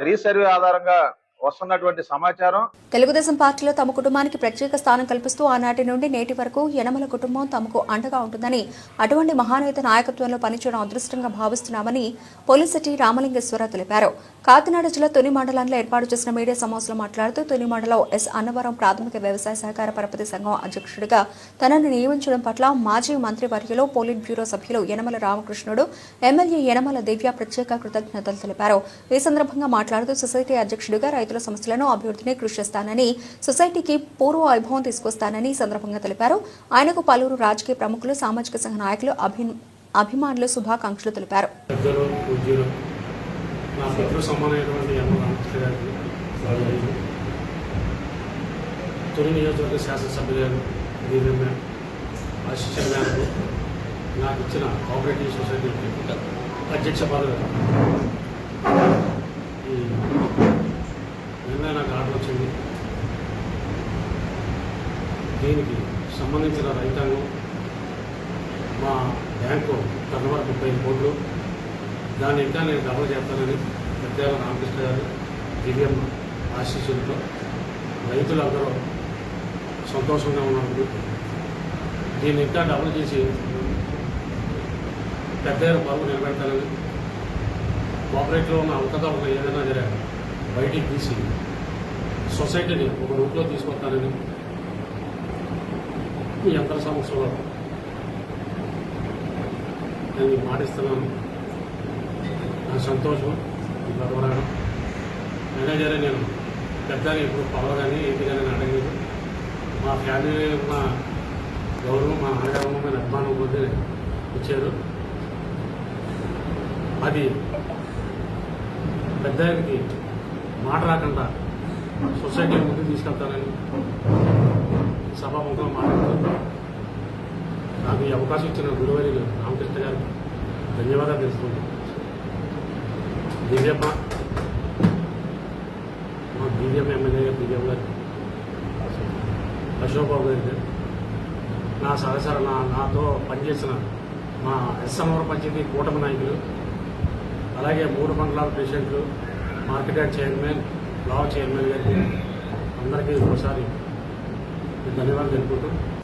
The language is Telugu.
రీసర్వే ఆధారంగా వస్తున్నటువంటి సమాచారం. తెలుగుదేశం పార్టీలో తమ కుటుంబానికి ప్రత్యేక స్థానం కల్పిస్తూ ఆనాటి నుండి నేటి వరకు యనమల కుటుంబం తమకు అండగా ఉంటుందని అటువంటి మహానేత నాయకత్వంలో పనిచేయడం అదృష్టంగా భావిస్తున్నామని పోలిసిటీ రామలింగేశ్వర తెలిపారు. కాకినాడ జిల్లా తొలి మండలంలో ఏర్పాటు చేసిన మీడియా సమావేశంలో మాట్లాడుతూ తొలి మండలం ఎస్. అన్నవరం ప్రాథమిక వ్యవసాయ సహకార పరపతి సంఘం అధ్యక్షుడిగా తనను నియమించడం పట్ల మాజీ మంత్రి వర్యులు పోలిట్ బ్యూరో సభ్యులు యనమల రామకృష్ణుడు ఎమ్మెల్యే యనమల దివ్య ప్రత్యేక కృతజ్ఞతలు తెలిపారు. ఈ సందర్భంగా మాట్లాడుతూ సొసైటీ అధ్యక్షుడిగా రైతుల సమస్యలను అభివృద్ధిని కృషి చేస్తానని సొసైటీకి పూర్వ వైభవం తీసుకొస్తానని సందర్భంగా తెలిపారు. ఆయనకు పలువురు రాజకీయ ప్రముఖులు సామాజిక సంఘ నాయకులు అభి- అభిమానులు శుభాకాంక్షలు తెలిపారు. తొలి నియోజకవర్గ శాసనసభ్యులు గారు దీవెమ్మ ఆశిష్యుల మేరకు నాకు ఇచ్చిన కోఆపరేటివ్ సొసైటీ అధ్యక్ష పదవి ఈ నిన్న నాకు ఆర్డర్ వచ్చింది దీనికి సంబంధించిన రైతాంగం? మా బ్యాంకు టర్నోవర్ ముప్పై కోట్లు. దాన్ని ఇంకా నేను డబల్ చేస్తానని ప్రత్యేక రామకృష్ణ గారు దివ్యం ఆశీస్సులతో రైతులందరూ సంతోషంగా ఉన్నారు. దీన్ని ఇంకా డబుల్ చేసి పెద్ద పరువు నిలబెడతానని కోఆపరేట్లో ఉన్న అవకతవకలు ఏదైనా జర బయటికి తీసి సొసైటీని ఒక రూట్లో తీసుకొస్తానని ఈ అందరి సమస్యలో నేను మాటిస్తున్నాను నా సంతోషం ఈ గడవరాను మేనేజరే నేను. పెద్దగా ఇప్పుడు పవర్ కానీ ఏంటి కానీ నేను అడగలేదు. మా ఫ్యామిలీ మా గౌరవం మా నాన్నగారు మీద అభిమానం పొంది ఇచ్చారు. అది పెద్దకి మాట రాకుండా సొసైటీ ముందుకు తీసుకెళ్తానని సభాముఖంగా మాట్లాడుతున్నాను నాకు ఈ అవకాశం ఇచ్చిన గురువరి రామకృష్ణ గారికి ధన్యవాదాలు తెలుసుకుంటాం దివ్యమ్మ మా దివ్యమ్మ ఎమ్మెల్యే గారు దివ్యమ్మ గారు అశోక్ బాబు గారి నా సహచర నా నాతో పనిచేసిన మా ఎస్ఎంఆర్ పంచాయతీ కూటమి నాయకులు అలాగే మూడు మండలాల ప్రెసిడెంట్లు మార్కెట్ యార్డ్ చైర్మన్ లా చైర్మన్ గారికి అందరికీ ఒకసారి ధన్యవాదాలు తెలుపుకుంటూ